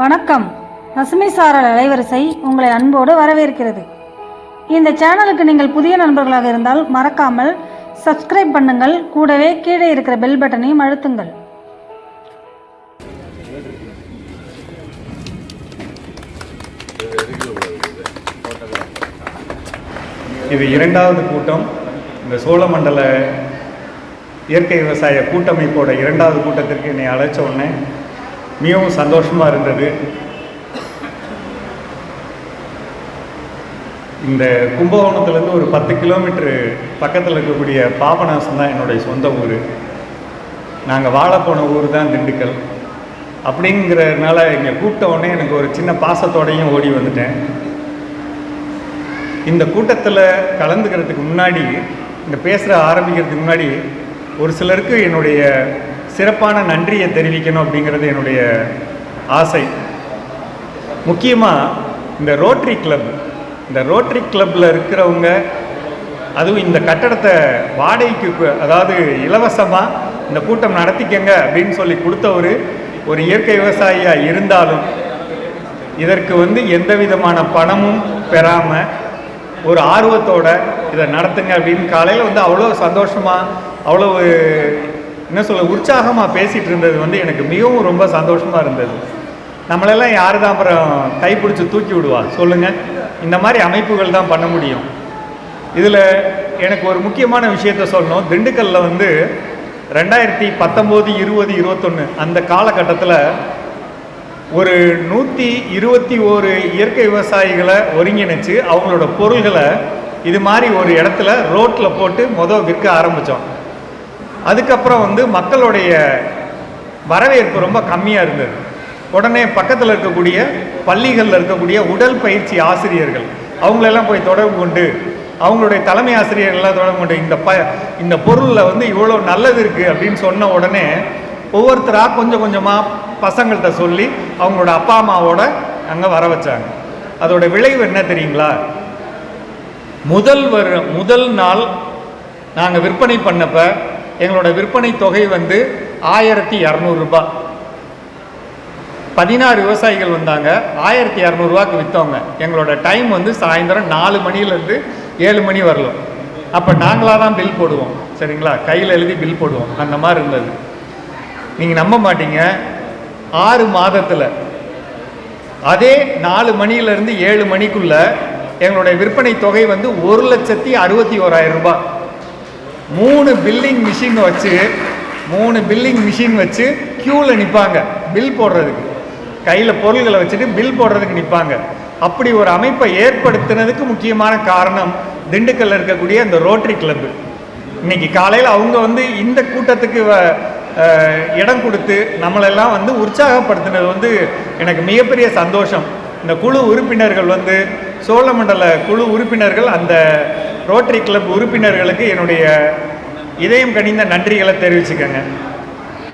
வணக்கம். பசுமை சாரல் அலைவரிசை உங்களை அன்போடு வரவேற்கிறது. இந்த சேனலுக்கு நீங்கள் புதிய நண்பர்களாக இருந்தால் மறக்காமல் சப்ஸ்கிரைப் பண்ணுங்கள். கூடவே கீழே இருக்கிற பெல் பட்டனையும் அழுத்துங்கள். இது இரண்டாவது கூட்டம். இந்த சோழமண்டல இயற்கை விவசாய கூட்டமைப்போட இரண்டாவது கூட்டத்திற்கு என்னை அழைச்ச உடனே மிகவும் சந்தோஷமாக இருந்தது. இந்த கும்பகோணத்துலேருந்து ஒரு பத்து கிலோமீட்டரு பக்கத்தில் இருக்கக்கூடிய பாபநாசம் தான் என்னுடைய சொந்த ஊர். நாங்கள் வாழ போன ஊர் தான் திண்டுக்கல். அப்படிங்கிறதுனால இங்கே கூப்பிட்ட உடனே எனக்கு ஒரு சின்ன பாசத்தோடையும் ஓடி வந்துட்டேன். இந்த கூட்டத்தில் கலந்துக்கிறதுக்கு முன்னாடி இந்த பேசுகிற ஆரம்பிக்கிறதுக்கு முன்னாடி ஒரு சிலருக்கு என்னுடைய சிறப்பான நன்றியை தெரிவிக்கணும் அப்படிங்கிறது என்னுடைய ஆசை. முக்கியமாக இந்த ரோட்ரி கிளப் இந்த ரோட்ரி கிளப்பில் இருக்கிறவங்க அதுவும் இந்த கட்டடத்தை வாடகைக்கு அதாவது இலவசமாக இந்த கூட்டம் நடத்திக்கங்க அப்படின்னு சொல்லி கொடுத்தவர் ஒரு இயற்கை விவசாயியாக இருந்தாலும் இதற்கு வந்து எந்த விதமான பணமும் பெறாமல் ஒரு ஆர்வத்தோட இதை நடத்துங்க அப்படின்னு காலையில் வந்து அவ்வளோ சந்தோஷமாக அவ்வளோ என்ன சொல்ல உற்சாகமாக பேசிகிட்டு இருந்தது வந்து எனக்கு மிகவும் ரொம்ப சந்தோஷமாக இருந்தது. நம்மளெல்லாம் யார் தான் அப்புறம் கைப்பிடிச்சி தூக்கி விடுவா? சொல்லுங்கள் இந்த மாதிரி அமைப்புகள் தான் பண்ண முடியும். இதில் எனக்கு ஒரு முக்கியமான விஷயத்த சொல்லணும். திண்டுக்கல்லில் வந்து ரெண்டாயிரத்தி பத்தொம்போது இருபது இருபத்தொன்று அந்த காலகட்டத்தில் ஒரு நூற்றி இருபத்தி ஓரு இயற்கை விவசாயிகளை ஒருங்கிணைச்சு அவங்களோட பொருள்களை இது மாதிரி ஒரு இடத்துல ரோட்டில் போட்டு மொதல் விற்க ஆரம்பித்தோம் அதுக்கப்புறம் வந்து மக்களுடைய வரவேற்பு ரொம்ப கம்மியாக இருந்தது. உடனே பக்கத்தில் இருக்கக்கூடிய பள்ளிகளில் இருக்கக்கூடிய உடல் பயிற்சி ஆசிரியர்கள் அவங்களெல்லாம் போய் தொடர்பு கொண்டு அவங்களுடைய தலைமை ஆசிரியர்கள்லாம் தொடர்பு கொண்டு இந்த ப இந்த பொருளில் வந்து இவ்வளோ நல்லது இருக்குது அப்படின்னு சொன்ன உடனே ஒவ்வொருத்தராக கொஞ்சம் கொஞ்சமாக பசங்கள்கிட்ட சொல்லி அவங்களோட அப்பா அம்மாவோட அங்கே வர வச்சாங்க. அதோட விளைவு என்ன தெரியுங்களா? முதல் வரு முதல் நாள் நாங்கள் விற்பனை பண்ணப்போ எங்களோட விற்பனை தொகை வந்து ஆயிரத்தி இரநூறுபா பதினாறு விவசாயிகள் வந்தாங்க ஆயிரத்தி இரநூறுவாக்கு விற்றவங்க எங்களோட டைம் வந்து சாயந்தரம் நாலு மணிலேருந்து ஏழு மணி வரலாம். அப்போ நாங்களாக தான் பில் போடுவோம். சரிங்களா? கையில் எழுதி பில் போடுவோம். அந்த மாதிரி இருந்தது. நீங்கள் நம்ப மாட்டீங்க. ஆறு மாதத்தில். அதே நாலு மணியிலேருந்து ஏழு மணிக்குள்ளே எங்களுடைய விற்பனை தொகை வந்து ஒரு லட்சத்தி அறுபத்தி ஓராயிரம் ரூபாய். மூணு பில்லிங் மிஷின் வச்சு மூணு பில்லிங் மிஷின் வச்சு க்யூவில் நிற்பாங்க பில் போடுறதுக்கு. கையில் பொருள்களை வச்சுட்டு பில் போடுறதுக்கு நிற்பாங்க அப்படி ஒரு அமைப்பை ஏற்படுத்தினதுக்கு முக்கியமான காரணம் திண்டுக்கல்ல இருக்கக்கூடிய அந்த ரோட்டரி கிளப்பு இன்னைக்கு காலையில் அவங்க வந்து இந்த கூட்டத்துக்கு வ- இடம் கொடுத்து நம்மளெல்லாம் வந்து உற்சாகப்படுத்தினது வந்து எனக்கு மிகப்பெரிய சந்தோஷம். இந்த குழு உறுப்பினர்கள் வந்து சோழமண்டல குழு உறுப்பினர்கள் அந்த ரோட்டரி கிளப் உறுப்பினர்களுக்கு என்னுடைய இதயம் கணிந்த நன்றிகளை தெரிவிச்சுக்கங்க.